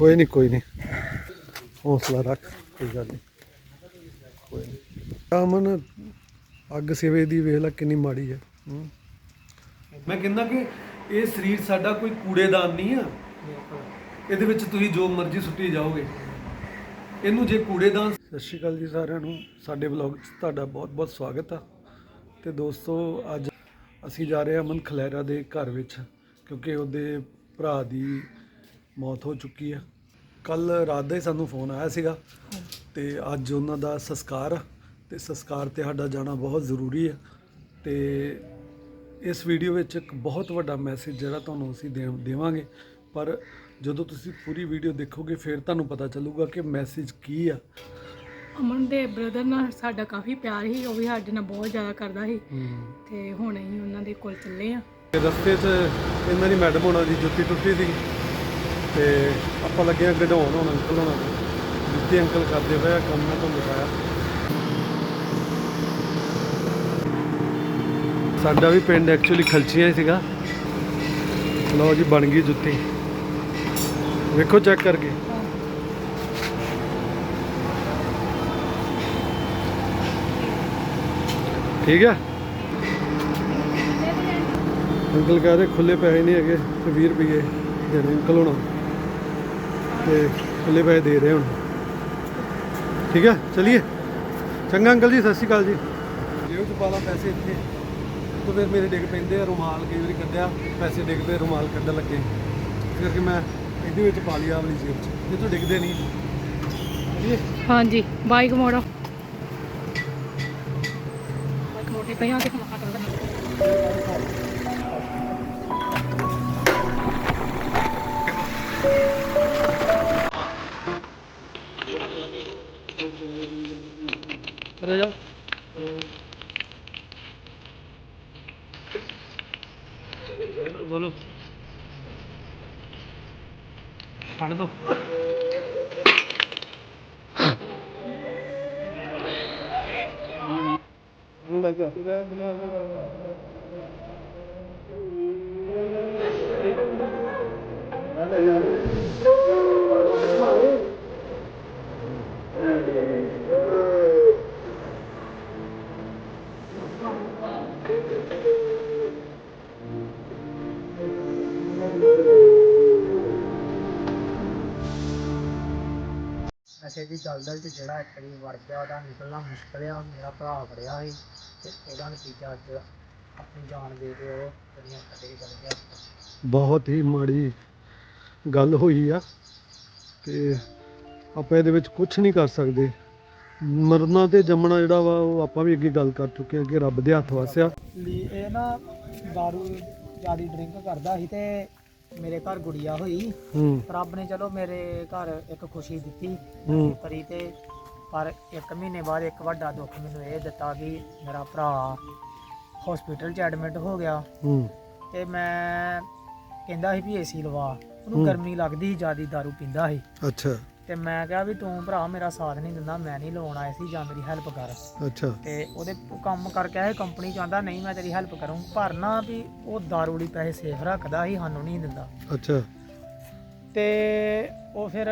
ਕੋਈ ਨਹੀਂ ਕੋਈ ਨਹੀਂ ਹੌਸਲਾ ਰੱਖ ਕੋਈ ਗੱਲ ਨਹੀਂ ਕੋਈ ਨਹੀਂ ਅਮਨ ਅੱਗ ਸਿਵੇ ਦੀ ਵੇਖ ਲੈ ਕਿੰਨੀ ਮਾੜੀ ਹੈ ਹੂੰ। ਮੈਂ ਕਹਿੰਦਾ ਕਿ ਇਹ ਸਰੀਰ ਸਾਡਾ ਕੋਈ ਕੂੜੇਦਾਨ ਨਹੀਂ ਆ। ਇਹਦੇ ਵਿੱਚ ਤੁਸੀਂ ਜੋ ਮਰਜ਼ੀ ਸੁੱਟੀ ਜਾਓਗੇ। ਇਹਨੂੰ ਜੇ ਕੂੜੇਦਾਨ ਸਤਿ ਸ਼੍ਰੀ ਅਕਾਲ ਜੀ ਸਾਰਿਆਂ ਨੂੰ। ਸਾਡੇ ਵਲੌਗ 'ਚ ਤੁਹਾਡਾ ਬਹੁਤ-ਬਹੁਤ ਸਵਾਗਤ ਆ। ਤੇ ਦੋਸਤੋ ਅੱਜ ਅਸੀਂ ਜਾ ਰਹੇ ਹਾਂ ਅਮਨ ਖਲੈਰਾ ਦੇ ਘਰ ਵਿੱਚ ਕਿਉਂਕਿ ਉਹਦੇ ਭਰਾ ਦੀ ਮੌਤ ਹੋ ਚੁੱਕੀ ਆ। ਕੱਲ ਰਾਤ ਦਾ ਹੀ ਸਾਨੂੰ ਫੋਨ ਆਇਆ ਸੀਗਾ ਤੇ ਅੱਜ ਉਹਨਾਂ ਦਾ ਸੰਸਕਾਰ ਤੇ ਸੰਸਕਾਰ ਤੇ ਸਾਡਾ ਜਾਣਾ ਬਹੁਤ ਜ਼ਰੂਰੀ ਆ ਤੇ ਇਸ ਵੀਡੀਓ ਵਿੱਚ ਇੱਕ ਬਹੁਤ ਵੱਡਾ ਮੈਸੇਜ ਜਿਹੜਾ ਤੁਹਾਨੂੰ ਅਸੀਂ ਦੇ- ਦੇਵਾਂਗੇ। ਪਰ ਜਦੋਂ ਤੁਸੀਂ ਪੂਰੀ ਵੀਡੀਓ ਦੇਖੋਗੇ ਫਿਰ ਤੁਹਾਨੂੰ ਪਤਾ ਚੱਲੂਗਾ ਕਿ ਮੈਸੇਜ ਕੀ ਆ। ਅਮਨ ਦੇ ਬ੍ਰਦਰ ਨਾਲ ਸਾਡਾ ਕਾਫੀ ਪਿਆਰ ਸੀ ਉਹ ਵੀ ਸਾਡੇ ਨਾਲ ਬਹੁਤ ਜ਼ਿਆਦਾ ਕਰਦਾ ਸੀ। ਤੇ ਹੁਣ ਅਸੀਂ ਉਹਨਾਂ ਦੇ ਕੋਲ ਚੱਲੇ ਆ। ਰਸਤੇ 'ਚ ਇਹਨਾਂ ਦੀ ਮੈਡਮ ਹੋਣਾ ਦੀ ਜੁੱਤੀ ਟੁੱਟੀ ਸੀ। ਤੇ ਆਪਾਂ ਲੱਗੇ ਆ ਗਡਾਉਣ ਹੁਣ ਅੰਕਲ ਹੋਣਾ ਦੀ। ਅੰਕਲ ਕਰਦੇ ਪਏ ਆ, ਕੰਮ ਮੈਂ ਤੁਹਾਨੂੰ ਦਿਖਾਇਆ। ਸਾਡਾ ਵੀ ਪਿੰਡ ਐਕਚੁਅਲੀ ਖਲਚੀਆਂ ਹੀ ਸੀਗਾ। ਲਓ ਜੀ, ਬਣ ਗਈ ਜੁੱਤੀ। ਵੇਖੋ ਚੈੱਕ ਕਰਕੇ। ਠੀਕ ਹੈ ਅੰਕਲ ਕਹਿ ਰਹੇ ਖੁੱਲੇ ਪੈਸੇ ਨਹੀਂ ਹੈਗੇ, ਤੇ 20 ਰੁਪਏ ਦੇਣੇ ਅੰਕਲ ਹੋਣਾ। ਤੇ ਖੁੱਲੇ ਪੈਸੇ ਦੇ ਰਹੇ ਹੁਣ। ਠੀਕ ਹੈ? ਚਲਿਏ। ਚੰਗਾ ਅੰਕਲ ਜੀ ਸਤਿ ਸ਼੍ਰੀ ਅਕਾਲ ਜੀ। ਜੇਬ ਚ ਪਾ ਲਾ ਪੈਸੇ ਇੱਥੇ। ਤੋਂ ਫਿਰ ਮੇਰੇ ਡਿੱਗ ਪੈਂਦੇ ਆ ਰੁਮਾਲ ਕਈ ਵਾਰੀ ਕੱਢਿਆ ਪੈਸੇ ਡਿੱਗ ਪਏ ਰੁਮਾਲ ਕੱਢਣ ਲੱਗੇ। ਇਸ ਕਰਕੇ ਮੈਂ ਇਹਦੇ ਵਿੱਚ ਪਾ ਲਿਆ ਵਾਲੀ ਜੇਬ ਚ। ਇਹ ਤੋਂ ਡਿੱਗਦੇ ਨਹੀਂ। ਚਲਿਏ। ਹਾਂਜੀ ਬਾਈਕ ਮੋੜੋ ਬਾਈਕ ਮੋਟੇ ਪਈ ਆ ਕੇ ਖਮਾ ਕਰ ਚਲੇ ਜਾਓ ਬੋਲੋ ਫੜ ਦੋ ਨਸ਼ੇ ਦੀ ਦਲਦਲ 'ਚ ਜਿਹੜਾ ਇੱਕ ਵਾਰੀ ਵੜ ਗਿਆ, ਉਹਦਾ ਨਿਕਲਣਾ ਮੁਸ਼ਕਲ ਆ, ਮੇਰਾ ਭਰਾ ਫੜਿਆ ਸੀ ਤੇ ਉਹਦਾ ਨਤੀਜਾ ਅੱਜ ਆਪਣੀ ਜਾਨ ਦੇ ਕੇ ਉਹ ਦੁਨੀਆ ਕੱਢ ਕੇ ਚਲ ਗਿਆ। ਬਹੁਤ ਹੀ ਮਾੜੀ ਗੱਲ ਹੋਈ ਆ ਤੇ ਆਪਾਂ ਇਹਦੇ ਵਿੱਚ ਕੁਝ ਨਹੀਂ ਕਰ ਸਕਦੇ। ਮਰਨਾ ਤੇ ਜੰਮਣਾ ਜਿਹੜਾ ਵਾ ਉਹ ਆਪਾਂ ਵੀ ਅੱਗੇ ਗੱਲ ਕਰ ਚੁੱਕੇ ਹਾਂ ਕਿ ਰੱਬ ਦੇ ਹੱਥ ਵਸਿਆ। ਲਈ ਇਹ ਨਾ दारू ਜਿਆਦੀ ਡਰਿੰਕ ਕਰਦਾ ਸੀ ਤੇ ਮੇਰੇ ਘਰ ਗੁੜੀਆ ਹੋਈ। ਹੂੰ। ਰੱਬ ਨੇ ਚਲੋ ਮੇਰੇ ਘਰ ਇੱਕ ਖੁਸ਼ੀ ਦਿੱਤੀ ਹੂੰ। ਕਰੀ ਤੇ। ਪਰ ਇੱਕ ਮਹੀਨੇ ਬਾਅਦ ਇੱਕ ਵੱਡਾ ਦੁੱਖ ਮੈਨੂੰ ਇਹ ਦਿੱਤਾ ਕਿ ਮੇਰਾ ਭਰਾ ਹਸਪੀਟਲ 'ਚ ਐਡਮਿਟ ਹੋ ਗਿਆ। ਹੂੰ। ਤੇ ਮੈਂ ਕਹਿੰਦਾ ਸੀ ਵੀ ਏਸੀ ਲਵਾ। ਉਹਨੂੰ ਗਰਮੀ ਲੱਗਦੀ ਸੀ ਜਿਆਦੀ दारू ਪੀਂਦਾ ਸੀ। ਅੱਛਾ। ਤੇ ਮੈਂ ਕਿਹਾ ਵੀ ਤੂੰ ਭਰਾ ਮੇਰਾ ਸਾਥ ਨਹੀਂ ਦਿੰਦਾ ਮੈਂ ਨਹੀਂ ਲਵਾਉਣ ਆਇਆ ਸੀ ਜਾਂ ਮੇਰੀ ਹੈਲਪ ਕਰ। ਅੱਛਾ। ਤੇ ਉਹਦੇ ਉਹ ਕੰਮ ਕਰਕੇ ਆਏ ਕੰਪਨੀ ਚ ਆਂਦਾ ਨਹੀਂ ਮੈਂ ਤੇਰੀ ਹੈਲਪ ਕਰੂੰ। ਪਰ ਨਾ ਵੀ ਉਹ ਦਾਰੂ ਲਈ ਪੈਸੇ ਸੇਫ ਰੱਖਦਾ ਸੀ ਸਾਨੂੰ ਨਹੀਂ ਦਿੰਦਾ। ਅੱਛਾ। ਤੇ ਉਹ ਫਿਰ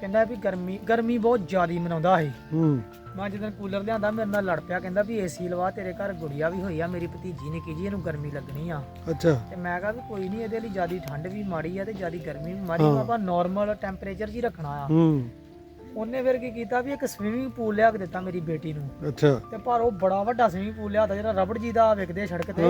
ਕਹਿੰਦਾ ਵੀ ਗਰਮੀ ਗਰਮੀ ਬਹੁਤ ਜ਼ਿਆਦੀ ਮਨਾਉਂਦਾ ਸੀ ਹੂੰ। ਮੈਂ ਜਦੋਂ ਕੂਲਰ ਲਿਆਂਦਾ ਮੇਰੇ ਨਾਲ ਲੜ ਪਿਆ ਕਹਿੰਦਾ ਵੀ ਏਸੀ ਲਵਾ ਤੇਰੇ ਘਰ ਗੁੜੀਆ ਵੀ ਹੋਈ ਆ ਮੇਰੀ ਭਤੀਜੀ ਨੇ ਜੀ ਇਹਨੂੰ ਗਰਮੀ ਲੱਗਣੀ ਆ। ਅੱਛਾ। ਤੇ ਮੈਂ ਕਿਹਾ ਵੀ ਕੋਈ ਨਹੀਂ ਇਹਦੇ ਲਈ ਜਿਆਦੀ ਠੰਡ ਵੀ ਮਾੜੀ ਆ ਤੇ ਜਿਆਦੀ ਗਰਮੀ ਵੀ ਮਾੜੀ ਆਪਾਂ ਨਾਰਮਲ ਟੈਂਪਰੇਚਰ ਹੀ ਰੱਖਣਾ ਆ। ਹੂੰ। ਉਹਨੇ ਫਿਰ ਕੀ ਕੀਤਾ ਵੀ ਇੱਕ ਸਵਿਮਿੰਗ ਪੂਲ ਲਿਆ ਕੇ ਦਿੱਤਾ ਮੇਰੀ ਬੇਟੀ ਨੂੰ। ਅੱਛਾ। ਤੇ ਪਰ ਉਹ ਬੜਾ ਵੱਡਾ ਸਵਿਮਿੰਗ ਪੂਲ ਲਿਆਦਾ ਜਿਹੜਾ ਰਬੜ ਜੀ ਦਾ ਵਿਕਦੇ ਸੜਕ ਤੇ।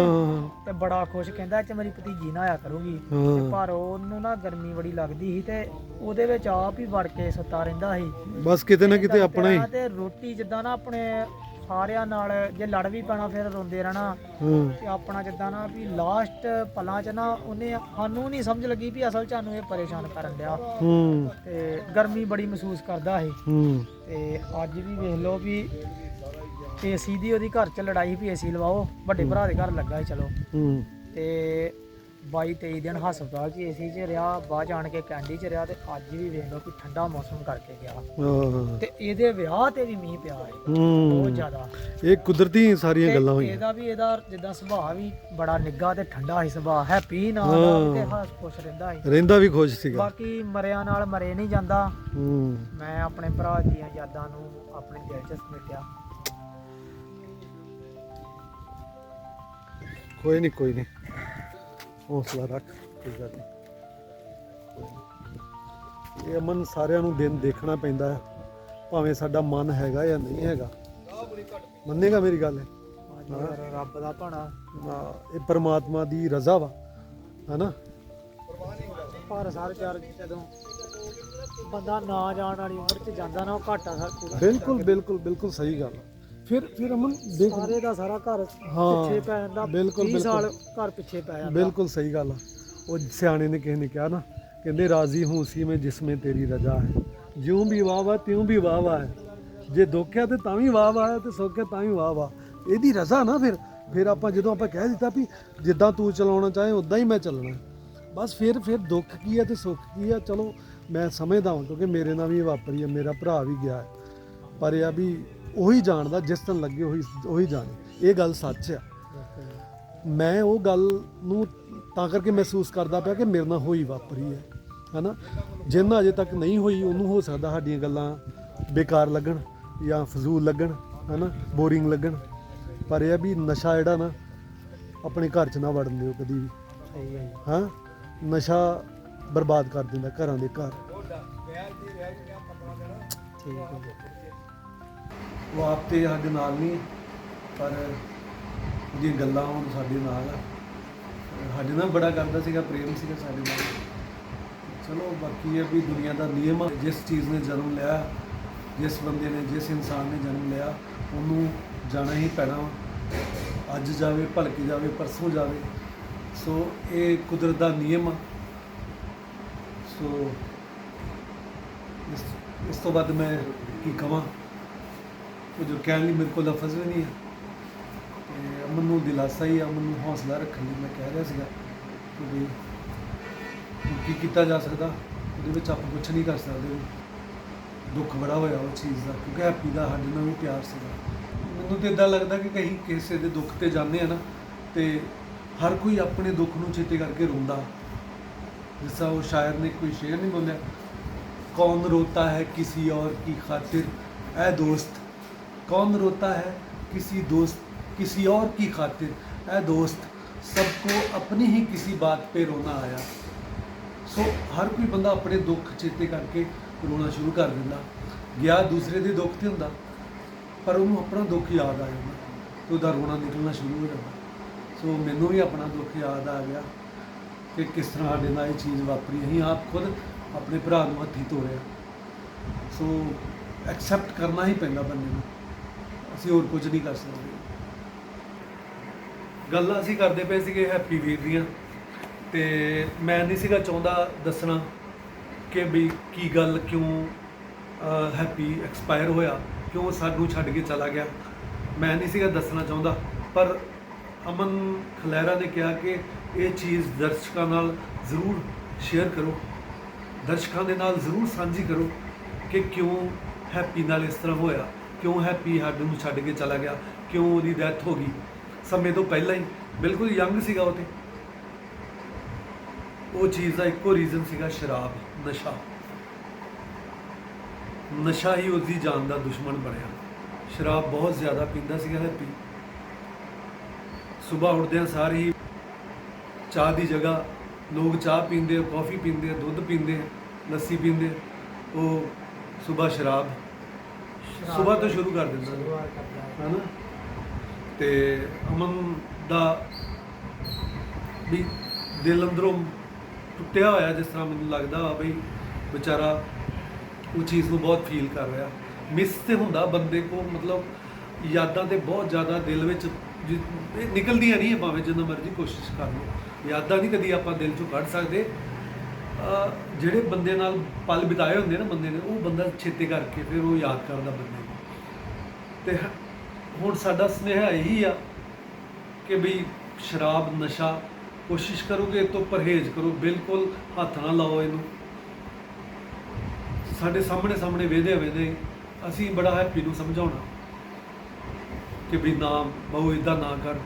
ਤੇ ਬੜਾ ਖੁਸ਼ ਕਹਿੰਦਾ ਇਹ ਚ ਮੇਰੀ ਭਤੀਜੀ ਨਹਾਇਆ ਕਰੂਗੀ। ਤੇ ਪਰ ਉਹਨੂੰ ਨਾ ਗਰਮੀ ਬੜੀ ਲੱਗਦੀ ਸੀ ਤੇ ਉਹਦੇ ਵਿੱਚ ਆਪ ਹੀ ਵੜ ਕੇ ਸੁੱਤਾ ਰਹਿੰਦਾ ਸੀ। ਬਸ ਕਿਤੇ ਨਾ ਕਿਤੇ ਆਪਣਾ ਹੀ। ਤੇ ਰੋਟੀ ਜਿੱਦਾਂ ਨਾ ਆਪਣੇ ਸਾਰਿਆਂ ਨਾਲ ਜੇ ਲੜ ਵੀ ਪੈਣਾ ਫਿਰ ਰੋਂਦੇ ਰਹਿਣਾ। ਹੂੰ। ਤੇ ਆਪਣਾ ਜਿੱਦਾਂ ਨਾ ਵੀ ਲਾਸਟ ਪਲਾਂ 'ਚ ਨਾ ਉਹਨੇ ਸਾਨੂੰ ਨਹੀਂ ਸਮਝ ਲੱਗੀ ਵੀ ਅਸਲ 'ਚ ਸਾਨੂੰ ਇਹ ਪਰੇਸ਼ਾਨ ਕਰਨ ਡਿਆ। ਹੂੰ। ਤੇ ਗਰਮੀ ਬੜੀ ਮਹਿਸੂਸ ਕਰਦਾ ਸੀ ਹੂੰ। ਤੇ ਅੱਜ ਵੀ ਵੇਖ ਲਓ ਵੀ ਏਸੀ ਦੀ ਉਹਦੀ ਘਰ 'ਚ ਲੜਾਈ ਵੀ ਏਸੀ ਲਵਾਓ ਵੱਡੇ ਭਰਾ ਦੇ ਘਰ ਲੱਗਾ ਸੀ ਚਲੋ। ਹੂੰ। ਤੇ 22 23 ਦਿਨ ਹਸਪਤਾਲ 'ਚ ਏਸੀ 'ਚ ਰਿਹਾ ਬਾਅਦ 'ਚ ਆਣ ਕੇ ਕੈਂਡੀ 'ਚ ਰਿਹਾ ਤੇ ਅੱਜ ਵੀ ਵੇਖ ਲਓ ਕਿ ਠੰਡਾ ਮੌਸਮ ਕਰਕੇ ਗਿਆ। ਹਾਂ। ਤੇ ਇਹਦੇ ਵਿਆਹ ਤੇ ਵੀ ਮੀਂਹ ਪਿਆ ਹੈ। ਬਹੁਤ ਹੂੰ ਜ਼ਿਆਦਾ। ਇਹ ਕੁਦਰਤੀ ਸਾਰੀਆਂ ਗੱਲਾਂ ਹੋਈਆਂ। ਇਹਦਾ ਵੀ ਇਹਦਾ ਜਿੱਦਾਂ ਸੁਭਾਅ ਵੀ ਬੜਾ ਨਿੱਘਾ ਤੇ ਠੰਡਾ ਸੀ ਸੁਭਾਅ ਹੈਪੀ ਨਾਲ ਤੇ ਹਾਂ। ਹੱਸ ਖੁਸ਼ ਰਹਿੰਦਾ ਸੀ ਰਹਿੰਦਾ ਵੀ ਖੁਸ਼ ਸੀਗਾ। ਬਾਕੀ ਮਰਿਆਂ ਨਾਲ ਮਰੇ ਨਹੀਂ ਜਾਂਦਾ। ਹੂੰ। ਮੈਂ ਆਪਣੇ ਭਰਾ ਦੀਆਂ ਯਾਦਾਂ ਨੂੰ ਆਪਣੇ ਦਿਲ 'ਚ ਸਮੇਟਿਆ। ਕੋਈ ਨਹੀਂ ਕੋਈ ਨਹੀਂ ਹੌਸਲਾ ਰੱਖ ਕੋਈ ਗੱਲ ਨਹੀਂ। ਕੋਈ ਨੀ। ਇਹ ਅਮਨ ਸਾਰਿਆਂ ਨੂੰ ਦਿਨ ਦੇਖਣਾ ਪੈਂਦਾ ਹੈ ਭਾਵੇਂ ਸਾਡਾ ਮਨ ਹੈਗਾ ਜਾਂ ਨਹੀਂ ਹੈਗਾ। ਮੰਨੇਗਾ ਮੇਰੀ ਗੱਲ? ਰੱਬ ਦਾ ਭਾਣਾ। ਇਹ ਪਰਮਾਤਮਾ ਦੀ ਰਜ਼ਾ ਵਾ ਹੈਨਾ? ਪਰ ਸਰ ਚਾਰ ਜਦੋਂ ਬੰਦਾ ਨਾ ਜਾਣ ਵਾਲੀ ਉਮਰ 'ਚ ਜਾਂਦਾ ਨਾ ਉਹ ਘਾਟਾ ਸਰ ਬਿਲਕੁਲ ਬਿਲਕੁਲ ਬਿਲਕੁਲ ਸਹੀ ਗੱਲ। ਫਿਰ ਫਿਰ ਅਮਨ ਦੇਖ ਸਾਰੇ ਦਾ ਸਾਰਾ ਘਰ ਹਾਂ, ਪਿੱਛੇ ਪੈ ਜਾਂਦਾ। ਬਿਲਕੁਲ, 30 ਸਾਲ ਘਰ ਪਿੱਛੇ ਪੈ ਜਾਂਦਾ। ਬਿਲਕੁਲ ਸਹੀ ਗੱਲ ਆ। ਉਹ ਸਿਆਣੇ ਨੇ ਕਿਸੇ ਨੇ ਕਿਹਾ ਨਾ ਕਹਿੰਦੇ ਰਾਜ਼ੀ ਹੂੰ ਸੀ ਮੈਂ ਜਿਸਮੇ ਤੇਰੀ ਰਜ਼ਾ ਹੈ। ਜਿਉਂ ਵੀ ਵਾਹ ਵਾ ਤਿਉਂ ਵੀ ਵਾਹ ਵਾ ਹੈ। ਜੇ ਦੁੱਖਿਆ ਤੇ ਤਾਂ ਵੀ ਵਾਹ ਵਾ ਹੈ ਤੇ ਸੁੱਖਿਆ ਤਾਂ ਵੀ ਵਾਹ ਵਾ ਇਹਦੀ ਰਜ਼ਾ ਨਾ ਫਿਰ ਫਿਰ ਆਪਾਂ ਜਦੋਂ ਆਪਾਂ ਕਹਿ ਦਿੱਤਾ ਵੀ ਜਿੱਦਾਂ ਤੂੰ ਚਲਾਉਣਾ ਚਾਹੇ ਉਦਾਂ ਹੀ ਮੈਂ ਚੱਲਣਾ। ਬਸ ਫਿਰ ਫਿਰ ਦੁੱਖ ਕੀ ਹੈ ਤੇ ਸੁੱਖ ਕੀ ਹੈ ਚਲੋ ਮੈਂ ਸਮਝਦਾ ਹਾਂ ਕਿਉਂਕਿ ਮੇਰੇ ਨਾਲ ਵੀ ਇਹ ਵਾਪਰੀ ਹੈ ਮੇਰਾ ਭਰਾ ਵੀ ਗਿਆ ਹੈ। ਪਰ ਇਹ ਆ ਵੀ ਉਹੀ ਜਾਣਦਾ ਜਿਸ ਤਨ ਲੱਗੇ ਉਹੀ ਉਹੀ ਜਾਣੇ। ਇਹ ਗੱਲ ਸੱਚ ਆ। ਮੈਂ ਉਹ ਗੱਲ ਨੂੰ ਤਾਂ ਕਰਕੇ ਮਹਿਸੂਸ ਕਰਦਾ ਪਿਆ ਕਿ ਮੇਰੇ ਨਾਲ ਹੋਈ ਵਾਪਰੀ ਹੈ ਹਨਾ? ਜਿੰਨਾ ਅਜੇ ਤੱਕ ਨਹੀਂ ਹੋਈ ਉਹਨੂੰ ਹੋ ਸਕਦਾ ਸਾਡੀਆਂ ਗੱਲਾਂ ਬੇਕਾਰ ਲੱਗਣ ਜਾਂ ਫਜ਼ੂਲ ਲੱਗਣ ਹਨਾ? ਬੋਰਿੰਗ ਲੱਗਣ। ਪਰ ਇਹ ਵੀ ਨਸ਼ਾ ਜਿਹੜਾ ਨਾ ਆਪਣੇ ਘਰ 'ਚ ਨਾ ਵੜਨ ਦਿਓ ਕਦੀ ਵੀ। ਸਹੀ ਹੈ ਜੀ ਹਾਂ? ਨਸ਼ਾ ਬਰਬਾਦ ਕਰ ਦਿੰਦਾ ਘਰਾਂ ਦੇ ਘਰ। ਠੀਕ ਹੈ ਜੀ। ਉਹ ਆਪ ਤੇ ਸਾਡੇ ਨਾਲ ਨਹੀਂ, ਪਰ ਉਹਦੀਆਂ ਗੱਲਾਂ ਹੁਣ ਸਾਡੇ ਨਾਲ ਆ। ਸਾਡੇ ਨਾਲ ਬੜਾ ਕਰਦਾ ਸੀਗਾ, ਪ੍ਰੇਮ ਸੀਗਾ ਸਾਡੇ ਨਾਲ। ਚਲੋ, ਬਾਕੀ ਇਹ ਵੀ ਦੁਨੀਆ ਦਾ ਨਿਯਮ ਆ, ਜਿਸ ਚੀਜ਼ ਨੇ ਜਨਮ ਲਿਆ, ਜਿਸ ਬੰਦੇ ਨੇ, ਜਿਸ ਇਨਸਾਨ ਨੇ ਜਨਮ ਲਿਆ, ਉਹਨੂੰ ਜਾਣਾ ਹੀ ਪੈਣਾ ਵਾ। ਅੱਜ ਜਾਵੇ, ਭਲਕੇ ਜਾਵੇ, ਪਰਸੋਂ ਜਾਵੇ। ਸੋ ਇਹ ਕੁਦਰਤ ਦਾ ਨਿਯਮ ਆ। ਸੋ ਇਸ ਤੋਂ ਬਾਅਦ ਮੈਂ ਕੀ ਕਹਾਂ ਕੁਝ ਕਹਿਣ ਲਈ ਮੇਰੇ ਕੋਲ ਲਫ਼ਜ਼ ਵੀ ਨਹੀਂ ਹੈ ਤੇ ਮੈਨੂੰ ਦਿਲਾਸਾ ਹੀ ਆ ਮੈਨੂੰ ਹੌਸਲਾ ਰੱਖਣ ਲਈ ਮੈਂ ਕਹਿ ਰਿਹਾ ਸੀਗਾ ਕਿ ਵੀ ਕੀ ਕੀਤਾ ਜਾ ਸਕਦਾ? ਉਹਦੇ ਵਿੱਚ ਆਪਾਂ ਕੁਝ ਨਹੀਂ ਕਰ ਸਕਦੇ। ਦੁੱਖ ਬੜਾ ਹੋਇਆ ਉਹ ਚੀਜ਼ ਦਾ, ਕਿਉਂਕਿ ਹੈਪੀ ਦਾ ਸਾਡੇ ਨਾਲ ਵੀ ਪਿਆਰ ਸੀਗਾ। ਮੈਨੂੰ ਤੇ ਇਦਾਂ ਲੱਗਦਾ ਕਿ ਕਹੀਂ ਕਿਸੇ ਦੇ ਦੁੱਖ ਤੇ ਜਾਂਦੇ ਆ ਨਾ, ਤੇ ਹਰ ਕੋਈ ਆਪਣੇ ਦੁੱਖ ਨੂੰ ਚੇਤੇ ਕਰਕੇ ਰੋਂਦਾ। ਜਿਸਾ ਉਹ ਸ਼ਾਇਰ ਨੇ ਕੋਈ ਸ਼ੇਰ ਨਹੀਂ ਬੋਲਿਆ, ਕੌਣ ਰੋਤਾ ਹੈ, ਕਿਸੇ ਔਰ ਕੀ ਖਾਤਿਰ ਐ ਦੋਸਤ कौन रोता है किसी दोस्त किसी और की खातिर ऐ दोस्त सबको अपनी ही किसी बात पे रोना आया ਸੋ ਹਰ ਕੋਈ ਬੰਦਾ ਆਪਣੇ ਦੁੱਖ ਚੇਤੇ ਕਰਕੇ ਰੋਣਾ ਸ਼ੁਰੂ ਕਰ ਦਿੰਦਾ ਗਿਆ ਦੂਸਰੇ ਦੇ ਦੁੱਖ ਤੇ ਹੁੰਦਾ ਪਰ ਉਹਨੂੰ ਆਪਣਾ ਦੁੱਖ ਯਾਦ ਆ ਜਾਂਦਾ ਤੇ ਉਹਦਾ ਰੋਣਾ ਨਿਕਲਣਾ ਸ਼ੁਰੂ ਹੋ ਜਾਂਦਾ ਸੋ ਮੈਨੂੰ ਵੀ ਆਪਣਾ ਦੁੱਖ ਯਾਦ ਆ ਗਿਆ ਕਿ ਕਿਸ ਤਰ੍ਹਾਂ ਸਾਡੇ ਨਾਲ ਇਹ ਚੀਜ਼ ਵਾਪਰੀ ਅਸੀਂ ਆਪ ਖੁਦ ਆਪਣੇ ਭਰਾ ਨੂੰ ਹੱਥੀ ਤੋੜਿਆ ਸੋ ਐਕਸੈਪਟ ਕਰਨਾ ਹੀ ਪੈਂਦਾ ਬੰਦੇ ਨੂੰ ਅਸੀਂ ਹੋਰ ਕੁਝ ਨਹੀਂ ਕਰ ਸਕਦੇ। ਗੱਲਾਂ ਅਸੀਂ ਕਰਦੇ ਪਏ ਸੀਗੇ ਹੈਪੀ ਵੀਰ ਦੀਆਂ ਤੇ ਮੈਂ ਨਹੀਂ ਸੀਗਾ ਚਾਹੁੰਦਾ ਦੱਸਣਾ ਕਿ ਵੀ ਕੀ ਗੱਲ ਕਿਉਂ ਹੈਪੀ ਐਕਸਪਾਇਰ ਹੋਇਆ, ਕਿਉਂ ਸਾਨੂੰ ਛੱਡ ਕੇ ਚਲਾ ਗਿਆ। ਮੈਂ ਨਹੀਂ ਸੀਗਾ ਦੱਸਣਾ ਚਾਹੁੰਦਾ, ਪਰ ਅਮਨ ਖਲੈਰਾ ਨੇ ਕਿਹਾ ਕਿ ਇਹ ਚੀਜ਼ ਦਰਸ਼ਕਾਂ ਨਾਲ ਜ਼ਰੂਰ ਸ਼ੇਅਰ ਕਰੋ। ਦਰਸ਼ਕਾਂ ਦੇ ਨਾਲ ਜ਼ਰੂਰ ਸਾਂਝੀ ਕਰੋ ਕਿ ਕਿਉਂ ਹੈਪੀ ਨਾਲ ਇਸ ਤਰ੍ਹਾਂ ਹੋਇਆ। ਕਿਉਂ ਹੈਪੀ ਸਾਡੇ ਨੂੰ ਛੱਡ ਕੇ ਚਲਾ ਗਿਆ, ਕਿਉਂ ਉਹਦੀ ਡੈਥ ਹੋ ਗਈ? ਸਮੇਂ ਤੋਂ ਪਹਿਲਾਂ ਹੀ, ਬਿਲਕੁਲ ਯੰਗ ਸੀਗਾ ਉਹ ਤੇ। ਉਹ ਚੀਜ਼ ਦਾ ਇੱਕੋ ਰੀਜ਼ਨ ਸੀਗਾ ਸ਼ਰਾਬ, ਨਸ਼ਾ। ਨਸ਼ਾ ਹੀ ਉਹਦੀ ਜਾਨ ਦਾ ਦੁਸ਼ਮਣ ਬਣਿਆ। ਸ਼ਰਾਬ ਬਹੁਤ ਜ਼ਿਆਦਾ ਪੀਂਦਾ ਸੀਗਾ ਹੈਪੀ ਸਵੇਰ ਉੱਠਦਿਆਂ ਸਾਰ ਹੀ ਚਾਹ ਦੀ ਜਗ੍ਹਾ, ਲੋਕ ਚਾਹ ਪੀਂਦੇ ਆ ਕਾਫੀ ਪੀਂਦੇ ਆ ਦੁੱਧ ਪੀਂਦੇ ਆ ਲੱਸੀ ਪੀਂਦੇ। ਉਹ ਸਵੇਰ ਸ਼ਰਾਬ ਸਵੇਰ ਤੋਂ ਸ਼ੁਰੂ ਕਰ ਦਿੰਦਾ ਸ਼ੁਰੂਆਤ ਕਰਦਾ ਹੈ। ਨਾ ਤੇ ਅਮਨ ਦਾ ਵੀ ਦਿਲ ਅੰਦਰੋਂ ਟੁੱਟਿਆ ਹੋਇਆ ਜਿਸ ਤਰ੍ਹਾਂ ਮੈਨੂੰ ਲੱਗਦਾ ਵਾ ਬਈ ਵਿਚਾਰਾ ਉਹ ਚੀਜ਼ ਨੂੰ ਬਹੁਤ ਫੀਲ ਕਰ ਰਿਹਾ। ਮਿਸ ਤੇ ਹੁੰਦਾ ਬੰਦੇ ਕੋ ਮਤਲਬ ਯਾਦਾਂ ਤੇ ਬਹੁਤ ਜ਼ਿਆਦਾ ਦਿਲ ਵਿੱਚ ਜਿ- ਇਹ ਨਿਕਲਦੀਆਂ ਨਹੀਂ ਭਾਵੇਂ ਜਿੰਨਾ ਮਰਜ਼ੀ ਕੋਸ਼ਿਸ਼ ਕਰ ਲਓ। ਯਾਦਾਂ ਨਹੀਂ ਕਦੀ ਆਪਾਂ ਦਿਲ ਚੋਂ ਕੱਢ ਸਕਦੇ। ਜਿਹੜੇ ਬੰਦੇ ਨਾਲ ਪਲ ਬਿਤਾਏ ਹੁੰਦੇ ਨਾ ਬੰਦੇ ਨੇ, ਉਹ ਬੰਦਾ ਛੇਤੇ ਕਰਕੇ ਫਿਰ ਉਹ ਯਾਦ ਕਰਦਾ ਬੰਦੇ ਨੂੰ। ਤੇ ਹੁਣ ਸਾਡਾ ਸੁਨੇਹਾ ਇਹੀ ਆ ਕਿ ਬਈ ਸ਼ਰਾਬ, ਨਸ਼ਾ ਕੋਸ਼ਿਸ਼ ਕਰੋ ਕਿ ਇਹ ਤੋਂ ਪਰਹੇਜ਼ ਕਰੋ, ਬਿਲਕੁਲ ਹੱਥ ਨਾ ਲਾਓ ਇਹਨੂੰ। ਸਾਡੇ ਸਾਹਮਣੇ ਸਾਹਮਣੇ ਵੇਦੇ ਵੇਦੇ ਅਸੀਂ ਬੜਾ ਹੈਪੀ ਨੂੰ ਸਮਝਾਉਣਾ ਕਿ ਵੀ ਨਾ, ਬਹੁ ਇਦਾਂ ਨਾ ਕਰ।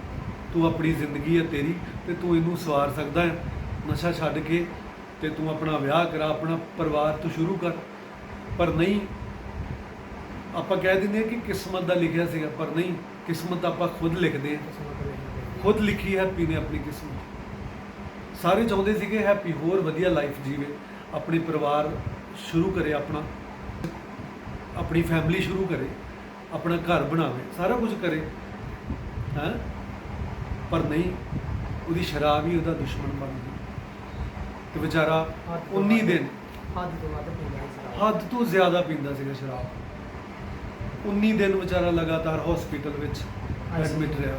ਤੂੰ ਆਪਣੀ ਜ਼ਿੰਦਗੀ ਹੈ ਤੇਰੀ ਤੇ ਤੂੰ ਇਹਨੂੰ ਸਵਾਰ ਸਕਦਾ ਹੈ। ਨਸ਼ਾ ਛੱਡ ਕੇ ਤੇ ਤੂੰ ਆਪਣਾ ਵਿਆਹ ਕਰਾ, ਆਪਣਾ ਪਰਿਵਾਰ ਤੂੰ ਸ਼ੁਰੂ ਕਰ। ਪਰ ਨਹੀਂ, ਆਪਾਂ ਕਹਿ ਦਿੰਦੇ ਹਾਂ ਕਿ ਕਿਸਮਤ ਦਾ ਲਿਖਿਆ ਸੀਗਾ, ਪਰ ਨਹੀਂ, ਕਿਸਮਤ ਆਪਾਂ ਖੁਦ ਲਿਖਦੇ ਹਾਂ। ਖੁਦ ਲਿਖੀ ਹੈਪੀ ਨੇ ਆਪਣੀ ਕਿਸਮਤ। ਸਾਰੇ ਚਾਹੁੰਦੇ ਸੀਗੇ ਹੈਪੀ ਹੋਰ ਵਧੀਆ ਲਾਈਫ ਜੀਵੇ, ਆਪਣੇ ਪਰਿਵਾਰ ਸ਼ੁਰੂ ਕਰੇ ਆਪਣਾ, ਆਪਣੀ ਫੈਮਿਲੀ ਸ਼ੁਰੂ ਕਰੇ, ਆਪਣਾ ਘਰ ਬਣਾਵੇ, ਸਾਰਾ ਕੁਝ ਕਰੇ, ਹੈ? ਪਰ ਨਹੀਂ, ਉਹਦੀ ਸ਼ਰਾਬ ਹੀ ਉਹਦਾ ਦੁਸ਼ਮਣ ਬਣ ਗਈ। ਤੇ ਵਿਚਾਰਾ 19 ਦਿਨ ਹੱਦ ਤੋਂ ਵੱਧ ਪੀਂਦਾ ਸੀ ਸ਼ਰਾਬ। ਹੱਦ ਤੋਂ ਜ਼ਿਆਦਾ ਪੀਂਦਾ ਸੀਗਾ ਸ਼ਰਾਬ। 19 ਦਿਨ ਵਿਚਾਰਾ ਲਗਾਤਾਰ ਹਸਪੀਟਲ ਵਿੱਚ ਐਡਮਿਟ ਰਿਹਾ।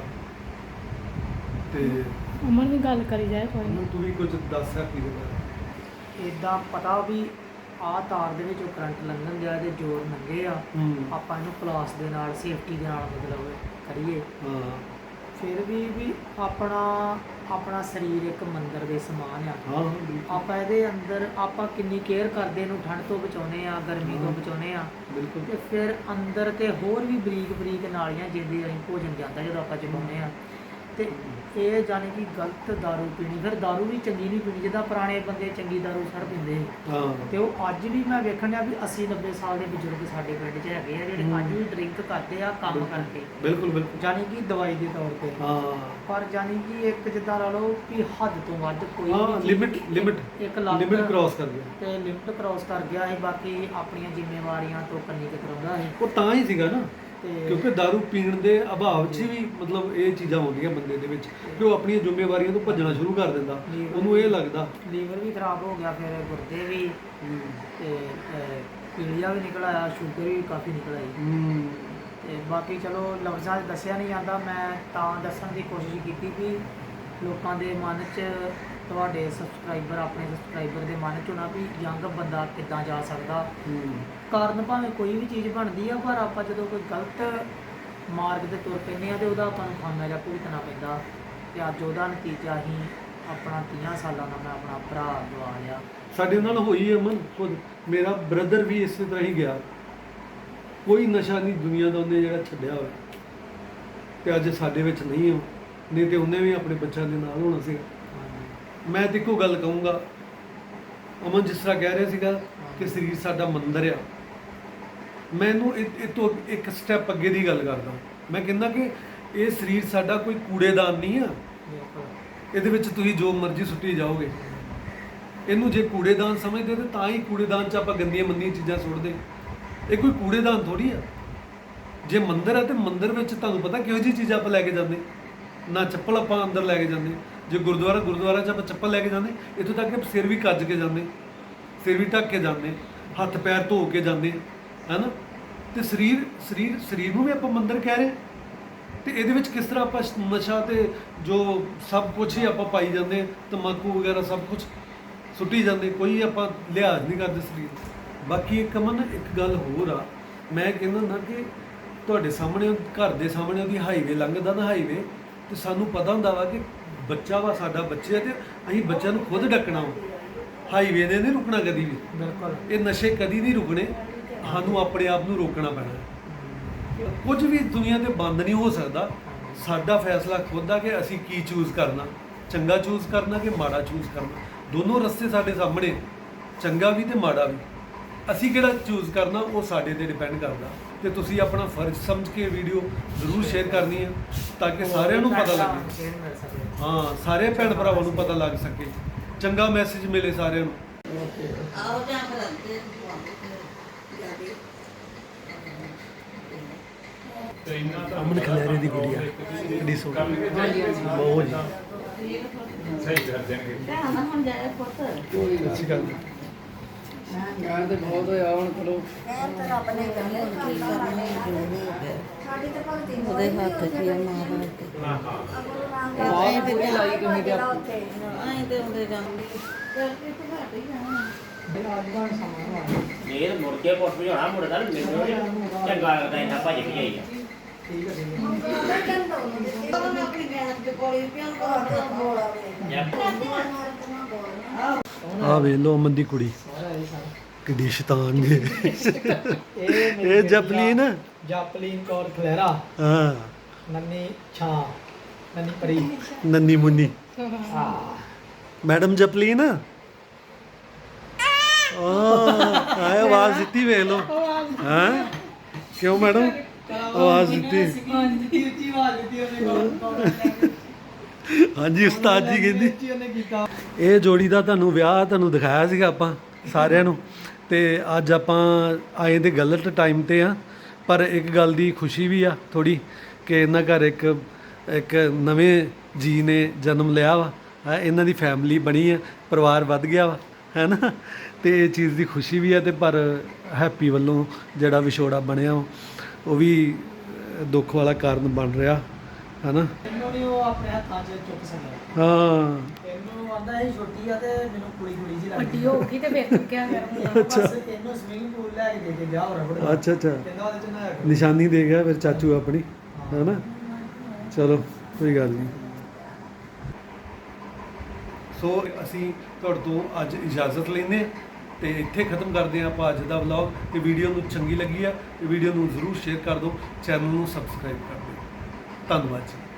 ਤੇ ਉਮਰ ਦੀ ਗੱਲ ਕਰੀ ਜਾਏ ਕੋਈ। ਨਹੀਂ ਤੂੰ ਵੀ ਕੁਝ ਦੱਸ ਸਕਦੀ ਹੈ ਇਦਾਂ ਪਤਾ ਵੀ ਆਹ ਤਾਰ ਦੇ ਵਿੱਚੋਂ ਕਰੰਟ ਲੰਘਣ ਦਿਆ ਤੇ ਜੋਰ ਲੰਘੇ ਆ। ਆਪਾਂ ਇਹਨੂੰ ਪਲਾਸ ਦੇ ਨਾਲ ਸੇਫਟੀ ਦੇ ਨਾਲ ਮਤਲਬ ਕਰੀਏ। ਹਾਂ। ਫਿਰ ਵੀ ਵੀ ਆਪਣਾ ਆਪਣਾ ਸਰੀਰ ਇੱਕ ਮੰਦਰ ਦੇ ਸਮਾਨ ਆ। ਹਾਂ ਆਪਾਂ ਇਹਦੇ ਅੰਦਰ ਆਪਾਂ ਕਿੰਨੀ ਕੇਅਰ ਕਰਦੇ ਇਹਨੂੰ ਠੰਡ ਤੋਂ ਬਚਾਉਨੇ ਆ ਗਰਮੀ ਤੋਂ। ਬਚਾਉਨੇ ਆ ਬਿਲਕੁਲ। ਤੇ ਫਿਰ ਅੰਦਰ ਤੇ ਹੋਰ ਵੀ ਬਰੀਕ ਬਰੀਕ ਨਾਲੀਆਂ ਜਿੰਦੇ ਅਸੀਂ ਭੋਜਨ ਜਾਂਦਾ ਜਦੋਂ ਆਪਾਂ ਚਬਾਉਂਦੇ ਆ ਤੇ ਇਹ ਜਾਣੀ ਕਿ ਗਲਤ दारू ਪੀਣੀ ਫਿਰ दारू ਵੀ ਚੰਗੀ ਨਹੀਂ ਪੀਣੀ ਜਿੱਦਾਂ ਪੁਰਾਣੇ ਬੰਦੇ ਚੰਗੀ दारू ਸੜ ਪੀਂਦੇ ਸੀ ਹਾਂ ਤੇ ਉਹ ਅੱਜ ਵੀ ਮੈਂ ਵੇਖਣ ਡਿਆ ਵੀ 80 90 ਸਾਲ ਦੇ ਬਜ਼ੁਰਗ ਸਾਡੇ ਪਿੰਡ 'ਚ ਹੈਗੇ ਆ ਜਿਹੜੇ ਹੂੰ। ਅੱਜ ਵੀ ਡਰਿੰਕ ਕਰਦੇ ਆ ਕੰਮ ਬਿਲਕੁਲ। ਕਰਕੇ ਬਿਲਕੁਲ ਬਿਲਕੁਲ ਜਾਣੀ ਕਿ ਦਵਾਈ ਦੇ ਤੌਰ ਤੇ ਹਾਂ ਪਰ ਜਾਣੀ ਕਿ ਇੱਕ ਜਿੱਦਾਂ ਲਾ ਲਓ ਕਿ ਹੱਦ ਤੋਂ ਵੱਧ ਕੋਈ ਹਾਂ ਵੀ ਚੀਜ਼- ਲਿਮਿਟ ਲਿਮਿਟ ਇੱਕ ਲੱਤ ਲਿਮਿਟ ਕ੍ਰਾਸ ਕਰ ਗਿਆ ਤੇ ਲਿਮਟ ਕ੍ਰਾਸ ਕਰ ਗਿਆ ਸੀ ਬਾਕੀ ਆਪਣੀਆਂ ਜ਼ਿੰਮੇਵਾਰੀਆਂ ਤੋਂ ਕੰਨੀ ਕਤਰਾਉਂਦਾ ਸੀ ਉਹ ਤਾਂ ਹੀ ਸੀਗਾ ਨਾ ਤੇ ਕਿਉਂਕਿ दारू ਪੀਣ ਦੇ ਅਭਾਵ 'ਚ ਵੀ ਮਤਲਬ ਇਹ ਚੀਜ਼ਾਂ ਹੁੰਦੀਆਂ ਬੰਦੇ ਦੇ ਵਿੱਚ ਕਿ ਉਹ ਆਪਣੀਆਂ ਜ਼ਿੰਮੇਵਾਰੀਆਂ ਤੋਂ ਭੱਜਣਾ ਸ਼ੁਰੂ ਕਰ ਦਿੰਦਾ। ਉਹਨੂੰ ਇਹ ਲੱਗਦਾ। ਲੀਵਰ ਵੀ ਖਰਾਬ ਹੋ ਗਿਆ ਫਿਰ ਗੁਰਦੇ ਵੀ ਤੇ ਪੀਲੀਆ ਵੀ ਨਿਕਲ ਆਇਆ ਸ਼ੂਗਰ ਵੀ ਕਾਫੀ ਨਿਕਲ ਆਈ। ਤੇ ਬਾਕੀ ਚਲੋ ਲਫ਼ਜ਼ਾਂ 'ਚ ਦੱਸਿਆ ਨਹੀਂ ਜਾਂਦਾ ਮੈਂ ਤਾਂ ਦੱਸਣ ਦੀ ਕੋਸ਼ਿਸ਼ ਕੀਤੀ ਕਿ ਲੋਕਾਂ ਦੇ ਮਨ 'ਚ ਤੁਹਾਡੇ ਸਬਸਕ੍ਰਾਈਬਰ ਆਪਣੇ ਸਬਸਕ੍ਰਾਈਬਰ ਦੇ ਮਨ 'ਚ ਹੋਣਾ ਵੀ ਯੰਗ ਬੰਦਾ ਕਿੱਦਾਂ ਜਾ ਸਕਦਾ। ਕਾਰਨ ਭਾਵੇਂ ਕੋਈ ਵੀ ਚੀਜ਼ ਬਣਦੀ ਆ ਪਰ ਆਪਾਂ ਜਦੋਂ ਕੋਈ ਗਲਤ ਮਾਰਗ ਤੇ ਤੁਰ ਪੈਂਦੇ ਆ ਤੇ ਉਹਦਾ ਆਪਾਂ ਨੂੰ ਖਾਮਿਆਜਾ ਭੁਗਤਣਾ ਪੈਂਦਾ। ਤੇ ਅੱਜ ਉਹਦਾ ਨਤੀਜਾ ਹੀ ਆਪਣਾ 30 ਸਾਲਾਂ ਦਾ ਮੈਂ ਆਪਣਾ ਭਰਾ ਗਵਾ ਲਿਆ ਸਾਡੇ ਨਾਲ ਹੋਈ ਹੈ ਅਮਨ ਖੁਦ। ਮੇਰਾ ਬ੍ਰਦਰ ਵੀ ਇਸੇ ਤਰ੍ਹਾਂ ਹੀ ਗਿਆ। ਕੋਈ ਨਸ਼ਾ ਨਹੀਂ ਦੁਨੀਆ ਦਾ ਉਹਨੇ ਜਿਹੜਾ ਛੱਡਿਆ ਹੋਵੇ ਤੇ ਅੱਜ ਸਾਡੇ ਵਿੱਚ ਨਹੀਂ ਹੋ ਨਹੀਂ ਤੇ ਉਹਨੇ ਵੀ ਆਪਣੇ ਬੱਚਿਆਂ ਦੇ ਨਾਲ ਹੋਣਾ ਸੀ ਮੈਂ ਤੇ ਇੱਕੋ ਗੱਲ ਕਹੂੰਗਾ। ਅਮਨ ਜਿਸ ਤਰ੍ਹਾਂ ਕਹਿ ਰਿਹਾ ਸੀਗਾ ਕਿ ਸਰੀਰ ਸਾਡਾ ਮੰਦਰ ਆ। ਮੈਨੂੰ ਇਹ ਇਹ ਤੋਂ ਇੱਕ ਸਟੈਪ ਅੱਗੇ ਦੀ ਗੱਲ ਕਰਦਾ। ਮੈਂ ਕਹਿੰਦਾ ਕਿ ਇਹ ਸਰੀਰ ਸਾਡਾ ਕੋਈ ਕੂੜੇਦਾਨ ਨਹੀਂ ਆ। ਇਹਦੇ ਵਿੱਚ ਤੁਸੀਂ ਜੋ ਮਰਜ਼ੀ ਸੁੱਟੀ ਜਾਓਗੇ। ਇਹਨੂੰ ਜੇ ਕੂੜੇਦਾਨ ਸਮਝਦੇ ਤੇ ਤਾਂ ਹੀ ਕੂੜੇਦਾਨ 'ਚ ਆਪਾਂ ਗੰਦੀਆਂ ਮੰਦੀਆਂ ਚੀਜ਼ਾਂ ਸੁੱਟਦੇ। ਇਹ ਕੋਈ ਕੂੜੇਦਾਨ ਥੋੜੀ ਆ। ਜੇ ਮੰਦਰ ਹੈ ਤੇ ਮੰਦਰ ਵਿੱਚ ਤੁਹਾਨੂੰ ਪਤਾ ਕਿਹੋ ਜਿਹੀ ਚੀਜ਼ਾਂ ਆਪਾਂ ਲੈ ਕੇ ਜਾਂਦੇ। ਨਾ ਚੱਪਲ ਆਪਾਂ ਅੰਦਰ ਲੈ ਕੇ ਜਾਂਦੇ। ਜੇ ਗੁਰਦੁਆਰਾ ਗੁਰਦੁਆਰਾ 'ਚ ਆਪਾਂ ਚੱਪਲ ਲੈ ਕੇ ਜਾਂਦੇ, ਇੱਥੋਂ ਤੱਕ ਕਿ ਸਿਰ ਵੀ ਕੱਜ ਕੇ ਜਾਂਦੇ। ਸਿਰ ਵੀ ਢੱਕ ਕੇ ਜਾਂਦੇ। ਹੱਥ ਪੈਰ ਧੋ ਕੇ ਜਾਂਦੇ। ਹੈਨਾ? ਤੇ ਸਰੀਰ ਸਰੀਰ ਸਰੀਰ ਨੂੰ ਵੀ ਆਪਾਂ ਮੰਦਿਰ ਕਹਿ ਰਹੇ ਤੇ ਇਹਦੇ ਵਿੱਚ ਕਿਸ ਤਰ੍ਹਾਂ ਆਪਾਂ ਨਸ਼ਾ ਤੇ ਜੋ ਸਭ ਕੁਝ ਹੀ ਆਪਾਂ ਪਾਈ ਜਾਂਦੇ ਤੰਬਾਕੂ ਵਗੈਰਾ ਸਭ ਕੁਝ ਸੁੱਟੀ ਜਾਂਦੇ ਕੋਈ ਆਪਾਂ ਲਿਹਾਜ਼ ਨਹੀਂ ਕਰਦੇ ਸਰੀਰ ਦਾ। ਬਾਕੀ ਇੱਕ ਅਮਨ ਇੱਕ ਗੱਲ ਹੋਰ ਆ ਮੈਂ ਕਹਿੰਦਾ ਨਾ ਕਿ ਤੁਹਾਡੇ ਸਾਹਮਣੇ ਘਰ ਦੇ ਸਾਹਮਣੇ ਉਹਦੀ ਹਾਈਵੇ ਲੰਘਦਾ ਨਾ ਹਾਈਵੇ ਤੇ ਸਾਨੂੰ ਪਤਾ ਹੁੰਦਾ ਵਾ ਕਿ ਬੱਚਾ ਵਾ ਸਾਡਾ ਬੱਚੇ ਆ ਤੇ ਅਸੀਂ ਬੱਚਿਆਂ ਨੂੰ ਖੁਦ ਡੱਕਣਾ ਹਾਈਵੇ ਨੇ ਨਹੀਂ ਰੁਕਣਾ ਕਦੀ ਵੀ। ਬਿਲਕੁਲ। ਇਹ ਨਸ਼ੇ ਕਦੀ ਨਹੀਂ ਰੁਕਣੇ। ਸਾਨੂੰ ਆਪਣੇ ਆਪ ਨੂੰ ਰੋਕਣਾ ਪੈਣਾ ਕੁਝ ਵੀ ਦੁਨੀਆ ਤੇ ਬੰਦ ਨਹੀਂ ਹੋ ਸਕਦਾ। ਸਾਡਾ ਫੈਸਲਾ ਖੁਦ ਆ ਕਿ ਅਸੀਂ ਕੀ ਚੂਜ਼ ਕਰਨਾ। ਚੰਗਾ ਚੂਜ਼ ਕਰਨਾ ਕਿ ਮਾੜਾ ਚੂਜ਼ ਕਰਨਾ। ਦੋਨੋਂ ਰਸਤੇ ਸਾਡੇ ਸਾਹਮਣੇ ਚੰਗਾ ਵੀ ਤੇ ਮਾੜਾ ਵੀ। ਅਸੀਂ ਕਿਹੜਾ ਚੂਜ਼ ਕਰਨਾ ਉਹ ਸਾਡੇ ਤੇ ਡਿਪੈਂਡ ਕਰਦਾ। ਤੇ ਤੁਸੀਂ ਆਪਣਾ ਫਰਜ਼ ਸਮਝ ਕੇ ਵੀਡੀਓ ਜ਼ਰੂਰ ਸ਼ੇਅਰ ਕਰਨੀ ਹੈ ਤਾਂ ਕਿ ਸਾਰਿਆਂ ਨੂੰ ਪਤਾ ਲੱਗੇ। ਹਾਂ ਸਾਰੇ ਭੈਣ ਭਰਾਵਾਂ ਨੂੰ ਪਤਾ ਲੱਗ ਸਕੇ। ਚੰਗਾ ਮੈਸੇਜ ਮਿਲੇ ਸਾਰਿਆਂ ਨੂੰ। ਆਓ ਜਾਂ ਫਿਰ ਅੱਗੇ ਅਮਨ ਖਲਿਆਰੇ ਦੀ ਗੁੜੀਆ ਕਿੱਡੀ ਸੋਹਣੀ। ਬਹੁਤ ਜੀ। ਧਿਆਨ ਨਾਲ ਹੁਣ ਜਾਇਆ ਪੁੱਤ। ਅੱਛੀ ਗੱਲ। ਗਾਣ ਤੇ ਬਹੁਤ ਹੋਇਆ ਹੁਣ ਚਲੋ। ਉਹਦੇ ਹੱਥ ਹੀ ਆ ਮਾਂ ਬਾਪ ਬਹੁਤ ਪੂਰੀ ਲਾਈ ਤੁਸੀਂ ਤੇ ਆਏ ਤੇ ਉਹਦੇ ਜਾਂਦੀ। ਕਰਕੇ ਤੇ ਘੱਟ ਹੀ ਜਾਣਾ ਇਹ ਮੁੜ ਕੇ ਕੁਛ ਵੀ ਹੋਣਾ ਮੁੜਦਾ ਮੈਨੂੰ ਨੀ ਚੰਗਾ ਲੱਗਦਾ ਇੰਨਾ ਭੱਜ ਕੇ ਜਾਈਦਾ ਠੀਕ ਹੈ ਹੈ ਦੇ ਆ ਵੇਖ ਲੋ ਅਮਨ ਦੀ ਕੁੜੀ। ਸਾਰਾ ਇਹ ਸਾਰਾ ਕਿੱਡੀ ਸ਼ੈਤਾਨ ਜੇ ਇਹ ਇਹ ਜਪਲੀਨ। ਜਪਲੀਨ ਕੌਰ ਖਲੇਰਾ। ਹਾਂ। ਨੰਨੀ ਛਾਂ। ਨੰਨੀ ਪਰੀ। ਨੰਨੀ ਮੁੰਨੀ। ਹਾਂ। ਮੈਡਮ ਜਪਲੀਨ। ਆ ਆਏ ਆਵਾਜ਼ ਦਿੱਤੀ ਵੇਖ ਲੋ ਹਾਂ? ਕਿਉਂ ਮੈਡਮ? ਆਵਾਜ਼ ਦਿੱਤੀ। ਉੱਚੀ ਉੱਚੀ ਆਵਾਜ਼ ਦਿੱਤੀ ਉਹਨੇ ਕੌਰ ਹਾਂਜੀ ਉਸਤਾਦ ਜੀ ਕਹਿੰਦੀ। ਉੱਚੀ ਉਹਨੇ ਕੀਤਾ। ਇਹ ਜੋੜੀ ਦਾ ਤੁਹਾਨੂੰ ਵਿਆਹ ਤੁਹਾਨੂੰ ਦਿਖਾਇਆ ਸੀਗਾ ਆਪਾਂ ਸਾਰਿਆਂ ਨੂੰ। ਤੇ ਅੱਜ ਆਪਾਂ ਆਏ ਤੇ ਗਲਤ ਟਾਈਮ ਤੇ ਆ ਪਰ ਇੱਕ ਗੱਲ ਦੀ ਖੁਸ਼ੀ ਵੀ ਆ ਥੋੜੀ ਕਿ ਇਹਨਾਂ ਘਰ ਇੱਕ ਇੱਕ ਨਵੇਂ ਜੀ ਨੇ ਜਨਮ ਲਿਆ ਵਾ। ਹੈਂ, ਇਹਨਾਂ ਦੀ ਫੈਮਿਲੀ ਬਣੀ ਆ ਪਰਿਵਾਰ ਵੱਧ ਗਿਆ ਵਾ ਹੈ ਨਾ ਤੇ ਇਹ ਚੀਜ਼ ਦੀ ਖੁਸ਼ੀ ਵੀ ਆ ਤੇ ਪਰ ਹੈਪੀ ਵੱਲੋਂ ਜਿਹੜਾ ਵਿਛੋੜਾ ਬਣਿਆ ਵਾ, ਉਹ ਵੀ ਦੁੱਖ ਵਾਲਾ ਕਾਰਨ ਬਣ ਰਿਹਾ ਹੈ ਨਾ ਇਹਨੂੰ ਨਹੀਂ ਉਹ ਆਪਣੇ ਹੱਥਾਂ 'ਚ ਚੁੱਕ ਸਕਿਆ ਹਾਂ। ਇਹਨੂੰ ਆਂਦਾ ਇਹ ਛੋਟੀ ਆ ਤੇ ਮੈਨੂੰ ਕੁੜੀ ਕੁੜੀ ਜੀ ਲੱਗਦੀ ਵੱਡੀ ਹੋ ਗਈ ਤੇ ਵੇਖ ਕਿਆ ਅੱਛਾ। ਇਹਨੂੰ ਸਵਿਮਿੰਗ ਪੂਲ ਲੈ ਕੇ ਦੇ ਕੇ ਗਿਆ ਹੋ ਰਬੜ ਅੱਛਾ ਅੱਛਾ। ਕਹਿੰਦਾ ਉਹਦੇ 'ਚ ਨਾ ਨਿਸ਼ਾਨੀ ਦੇ ਗਿਆ ਫਿਰ ਚਾਚੂ ਆਪਣੀ ਹੈ ਨਾ ਚਲੋ ਕੋਈ ਗੱਲ ਨਹੀਂ ਸੋ ਅਸੀਂ ਤੁਹਾਡੇ ਤੋਂ ਅੱਜ ਇਜਾਜ਼ਤ ਲੈਂਦੇ ਹਾਂ। ਤੇ ਇੱਥੇ ਖਤਮ ਕਰਦੇ ਹਾਂ ਆਪਾਂ ਅੱਜ ਦਾ ਵਲੌਗ ਤੇ ਵੀਡੀਓ ਨੂੰ ਚੰਗੀ ਲੱਗੀ ਆ ਤੇ ਵੀਡੀਓ ਨੂੰ ਜ਼ਰੂਰ ਸ਼ੇਅਰ ਕਰ ਦਿਓ। ਚੈਨਲ ਨੂੰ ਸਬਸਕ੍ਰਾਈਬ ਕਰ ਦਿਓ। ਧੰਨਵਾਦ ਜੀ।